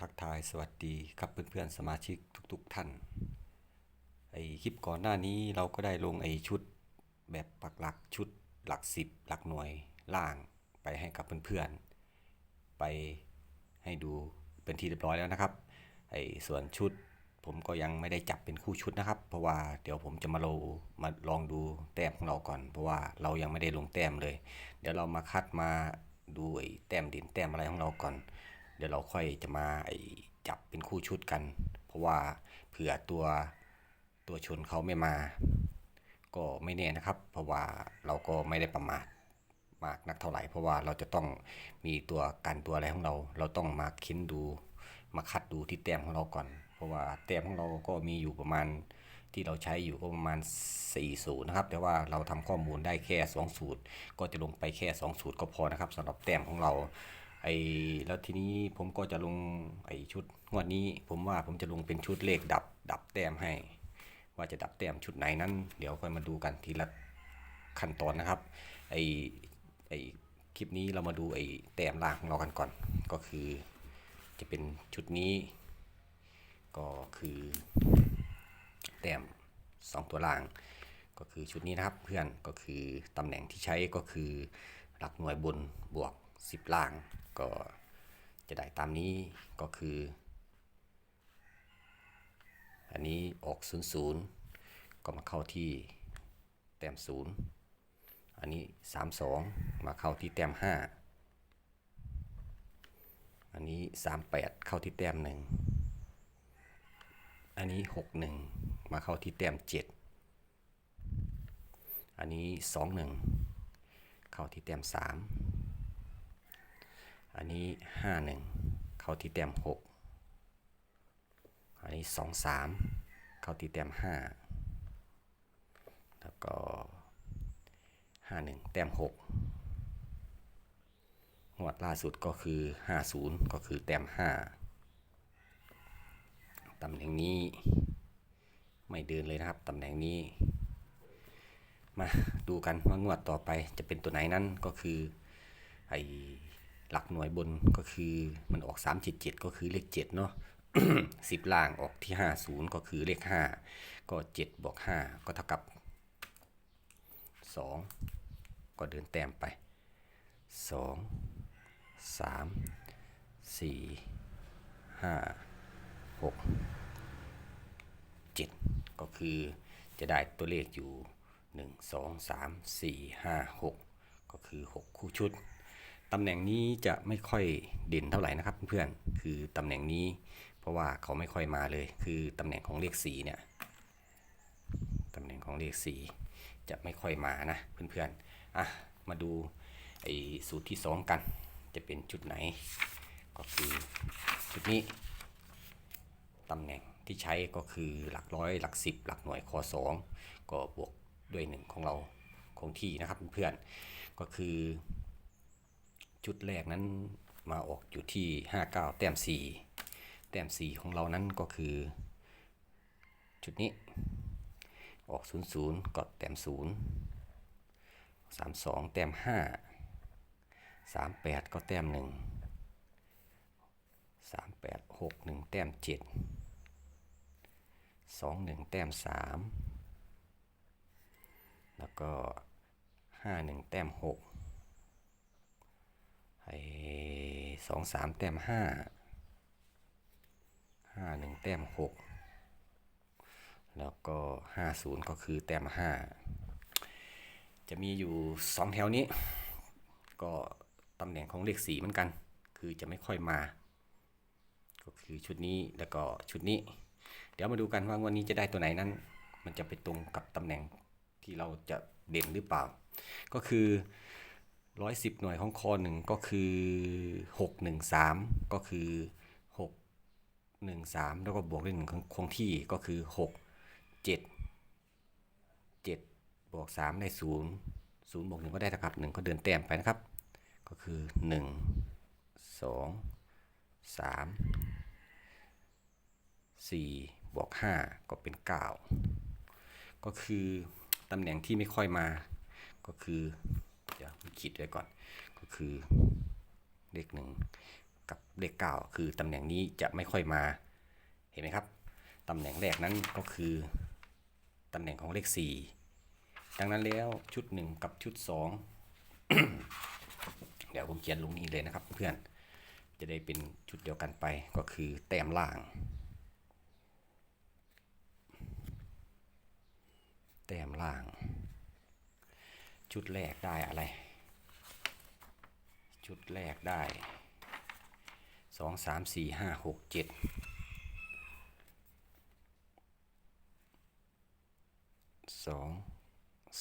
ทักทายสวัสดีครับเพื่อนๆสมาชิกทุก ๆ ท่าน ไอคลิปก่อนหน้านี้เราก็ได้ลงไอชุดแบบปักหลักชุดหลักสิบหลักหน่วยล่างไปให้กับเพื่อนๆ ไปให้ดูเป็นที่เรียบร้อยแล้วนะครับ ไอส่วนชุดผมก็ยังไม่ได้จับเป็นคู่ชุดนะครับ เพราะว่าเดี๋ยวผมจะมาโลมาลองดูแต้มของเราก่อน เพราะว่าเรายังไม่ได้ลงแต้มเลย เดี๋ยวเรามาคัดมาดูไอ้แต้มด่นแต้มอะไรของเราก่อน เดี๋ยวเราค่อยจะมาจับเป็นคู่ชุดกัน เพราะว่าเผื่อตัวตัวชนเขาไม่มา ก็ไม่แน่นะครับ เพราะว่าเราก็ไม่ได้ประมาทมากนักเท่าไหร่ เพราะว่าเราจะต้องมีตัวกันตัวอะไรของเรา เราต้องมาเค้นดูมาคัดดูที่แต้มของเราก่อน เพราะว่าแต้มของเราก็มีอยู่ประมาณที่เราใช้อยู่ก็ประมาณ4สูตรนะครับ แต่ว่าเราทำข้อมูลได้แค่ 2 สูตร ก็จะลงไปแค่ 2 สูตรก็พอนะครับสำหรับแต้มของเรา ไอ้แล้วทีนี้ผมก็จะลงไอ้ชุดงวดนี้ ผมว่าผมจะลงเป็นชุดเลขดับ ดับแต้มให้ ว่าจะดับแต้มชุดไหนนั้น เดี๋ยวค่อยมาดูกันทีละขั้นตอนนะครับไอ้ไอ้คลิปนี้เรามาดูไอ้แต้มล่างของเรากันก่อน ก็คือจะเป็นชุดนี้ ก็คือแต้มสองตัวล่าง ก็คือชุดนี้นะครับเพื่อนก็คือตำแหน่งที่ใช้ก็คือหลักหน่วยบนบวก 10 ล่าง ก็จะได้ตามนี้ก็คือ อันนี้ออก0 0ก็มาเข้าที่แต้ม0อันนี้ 3 2 มาเข้าที่แต้ม5อันนี้ 38 เข้าที่แต้ม1อันนี้ 61 มาเข้าที่แต้ม7อันนี้ 21 เข้าที่แต้ม3 อันนี้ 51 เข้าที่แต้ม6 อันนี้ 23 เข้าที่แต้ม5 แล้วก็ 51 แต้ม6งวดล่าสุดก็คือ 50 ก็คือแต้ม 5 ตำแหน่งนี้ไม่เดินเลยนะครับ ตำแหน่งนี้ มาดูกันว่างวดต่อไปจะเป็นตัวไหนนั้นก็คือไอ หลักหน่วยบนก็คือมันออก 377 ก็คือเลข7เนาะ10ล่างออกที่ 50 ก็คือเลข 5 ก็ 7 บวก 5 ก็เท่ากับ 2 ก็เดินแต้มไป 2 3 4 5 6 7 ก็คือจะได้ตัวเลขอยู่ 1 2 3 4 5 6 ก็คือ 6 คู่ชุด ตำแหน่งนี้จะไม่ค่อยเด่นเท่าไหร่นะครับเพื่อนๆคือตำแหน่งนี้ เพราะว่าเขาไม่ค่อยมาเลย คือตำแหน่งของเลข4เนี่ยตำแหน่งของเลข4จะไม่ค่อยมานะเพื่อนๆอะมาดูไอ้สูตรที่ 2 กัน จะเป็นชุดไหน ก็คือชุดนี้ตำแหน่งที่ใช้ก็คือหลักร้อยหลักสิบหลักหน่วยคอ2ก็บวกด้วย 1 ของเราคงที่นะครับเพื่อนๆก็คือ ชุดแรกนั้นมาออกอยู่ที่ 59 แต้ม 4 แต้ม 4 ของเรานั้นก็คือ ชุดนี้ ออก 00 ก็แต้ม 0 32 แต้ม 5 38 ก็แต้ม 1 38 61 แต้ม 7 21 แต้ม 3 แล้วก็ 51 แต้ม 6 ไอ้สองสามแต้มห้าห้าหนึ่งแต้มหกแล้วก็ห้าศูนย์ก็คือแต้มห้าจะมีอยู่สองแถวนี้ ก็ตำแหน่งของเลขสีเหมือนกัน คือจะไม่ค่อยมา ก็คือชุดนี้แล้วก็ชุดนี้ เดี๋ยวมาดูกันว่าวันนี้จะได้ตัวไหนนั้น มันจะไปตรงกับตำแหน่งที่เราจะเด่นหรือเปล่า ก็คือ ร้อยสิบหน่วยของคอหนึ่งก็คือหกหนึ่งสามก็คือหกหนึ่งสามแล้วก็บวกด้วยหนึ่งคงที่ก็คือหกเจ็ดเจ็ดบวกสามได้ศูนย์ศูนย์บวกหนึ่งก็ได้เท่ากับหนึ่งก็เดินแต้มไปนะครับ ก็คือหนึ่งสองสามสี่บวกห้าก็เป็นเก้าก็คือตำแหน่งที่ไม่ค่อยมาก็คือ ดี๋ยวขีดไว้ก่อน ก็คือเลขหนึ่งกับเลข9คือตำแหน่งนี้จะไม่ค่อยมา เห็นไหมครับ ตำแหน่งแรกนั้นก็คือ ตำแหน่งของเลข4ดังนั้นแล้วชุด1กับชุด2เดี๋ยวผมเขียนลงนี้เลยนะครับเพื่อน จะได้เป็นชุดเดียวกันไปก็คือแต้มล่าง แต้มล่าง ชุดแรกได้อะไร ชุดแรกได้สองสามสี่ห้าหกเจ็ดสอง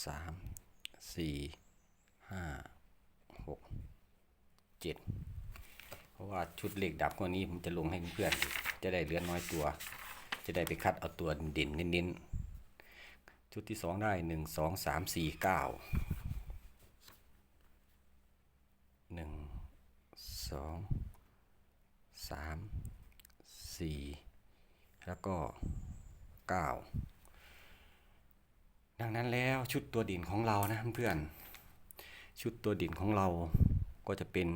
สามสี่ห้าหกเจ็ดเพราะว่าชุดเหล็กดับกว่านี้ผมจะลงให้เพื่อนจะได้เหลือน้อยตัว จะได้ไปคัดเอาตัวเด่นเน้นๆชุดที่สองได้หนึ่งสองสามสี่เก้า สองสามสี่แล้วก็เก้าดังนั้นแล้วชุดตัวดินของเรานะเพื่อนชุดตัวดินของเราก็จะเป็น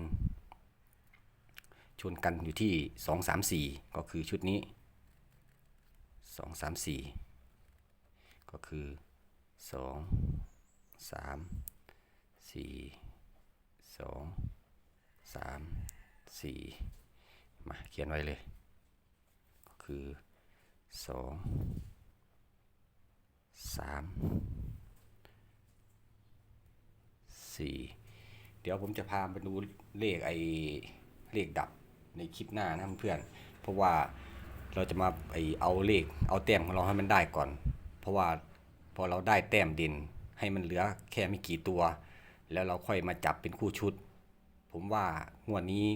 ชนกันอยู่ที่สองสามสี่ก็คือชุดนี้สองสามสี่ก็คือสองสามสี่สอง สามสี่มาเขียนไว้เลย ก็คือสองสามสี่เดี๋ยวผมจะพาไปดูเลขไอ้เลขดับในคลิปหน้านะเพื่อน เพราะว่าเราจะมาไอเอาเลขเอาแต้มของเราให้มันได้ก่อน เพราะว่าพอเราได้แต้มเด่นให้มันเหลือแค่ไม่กี่ตัว แล้วเราค่อยมาจับเป็นคู่ชุด ผมว่างวดนี้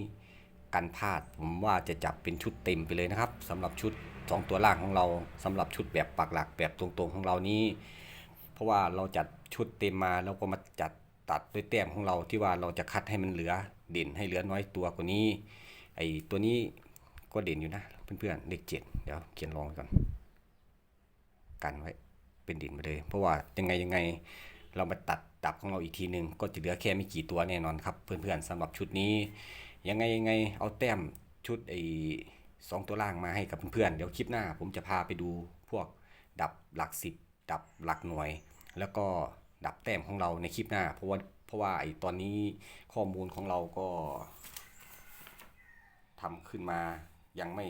กันพลาดผมว่าจะจับเป็นชุดเต็มไปเลยนะครับสำหรับชุด 2 ตัวล่างของเราสำหรับชุดแบบปักหลักแบบตรงๆของเรานี้ เพราะว่าเราจัดชุดเต็มมาแล้วก็มาจัดตัดด้วยแต้มของเราที่ว่าเราจะคัดให้มันเหลือเด่นให้เหลือน้อยตัวกว่านี้ไอ้ตัวนี้ก็เด่นอยู่นะเพื่อนๆเลขเจ็ดเดี๋ยวเขียนรองไว้ก่อนกันไว้เป็นดินไปเลย เพราะว่ายังไงยังไงเรามาตัด ดับของเราอีกทีหนึ่งก็จะเหลือแค่ไม่กี่ตัวแน่นอนครับ เพื่อนๆสำหรับชุดนี้ ยังไงยังไงเอาแต้มชุดไอ้สองตัวล่างมาให้กับเพื่อนๆเดี๋ยวคลิปหน้า ผมจะพาไปดูพวกดับหลักสิบดับหลักหน่วย แล้วก็ดับแต้มของเราในคลิปหน้า เพราะว่าเพราะว่าไอ้ตอนนี้ข้อมูลของเราก็ทำขึ้นมายังไม่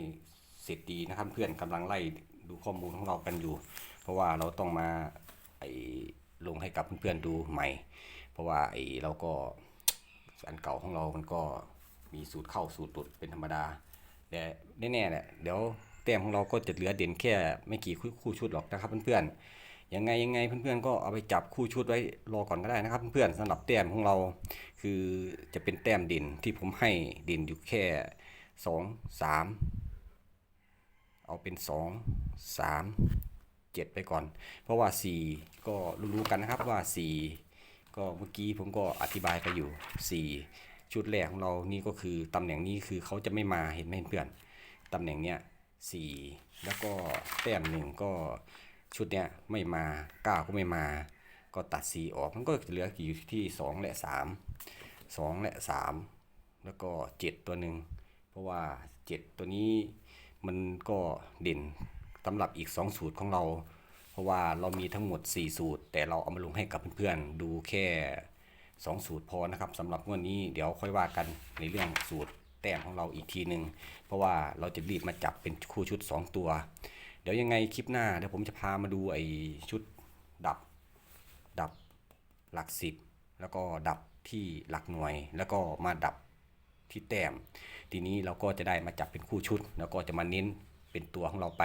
เสร็จดีนะครับเพื่อนกำลังไล่ดูข้อมูลของเรากันอยู่ เพราะว่าเราต้องมาไอ ลงให้กับเพื่อนๆดูใหม่ เพราะว่าไอ้เราก็อันเก่าของเรามันก็มีสูตรเข้าสูตรหลุดเป็นธรรมดาแต่แน่ๆแหละเดี๋ยวแต้มของเราก็จะเหลือเด่นแค่ไม่กี่คู่ชุดหรอกนะครับเพื่อนๆยังไงยังไงเพื่อนๆก็เอาไปจับคู่ชุดไว้รอก่อนก็ได้นะครับเพื่อนๆสำหรับแต้มของเรา คือจะเป็นแต้มเด่นที่ผมให้เด่นอยู่แค่สองสามเอาเป็นสอ งสามเจ็ดไปก่อน เพราะว่าสี่ก็รู้ๆกันนะครับว่าสี่ก็เมื่อกี้ผมก็อธิบายไปอยู่สี่ชุดแรกของเรานี่ก็คือตำแหน่งนี้คือเขาจะไม่มาเห็นไหมเพื่อนตำแหน่งเนี้ยสี่แล้วก็แต้มหนึ่งก็ชุดเนี้ยไม่มาเก้าก็ไม่มา ก็ตัดสี่ออกมันก็เหลืออยู่ที่สองและสามสองและสามแล้วก็เจ็ดตัวหนึ่งเพราะว่าเจ็ดตัวนี้มันก็เด่น สำหรับอีก 2 สูตรของเรา เพราะว่าเรามีทั้งหมด 4 สูตร แต่เราเอามาลงให้กับเพื่อนๆ ดูแค่ 2 สูตรพอนะครับสำหรับงวดนี้เดี๋ยวค่อยว่ากันในเรื่องสูตรแต้มของเราอีกทีหนึ่งเพราะว่าเราจะรีบมาจับเป็นคู่ชุด 2 ตัว เดี๋ยวยังไงคลิปหน้าเดี๋ยวผมจะพามาดูไอ้ชุดดับ ดับหลักสิบแล้วก็ดับที่หลักหน่วย แล้วก็มาดับที่แต้ม ทีนี้เราก็จะได้มาจับเป็นคู่ชุด แล้วก็จะมาเน้น เป็นตัวของเราไป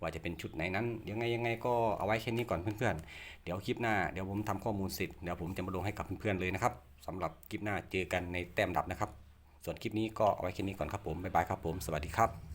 ว่าจะเป็นชุดไหนนั้นยังไงยังไงก็เอาไว้แค่นี้ก่อนเพื่อนๆ เดี๋ยวคลิปหน้าเดี๋ยวผมทำข้อมูลเสร็จเดี๋ยวผมจะมาลงให้กับเพื่อนๆเลยนะครับสำหรับคลิปหน้าเจอกันในแต้มดับนะครับ ส่วนคลิปนี้ก็เอาไว้แค่นี้ก่อนครับผมบ๊ายบายครับผมสวัสดีครับ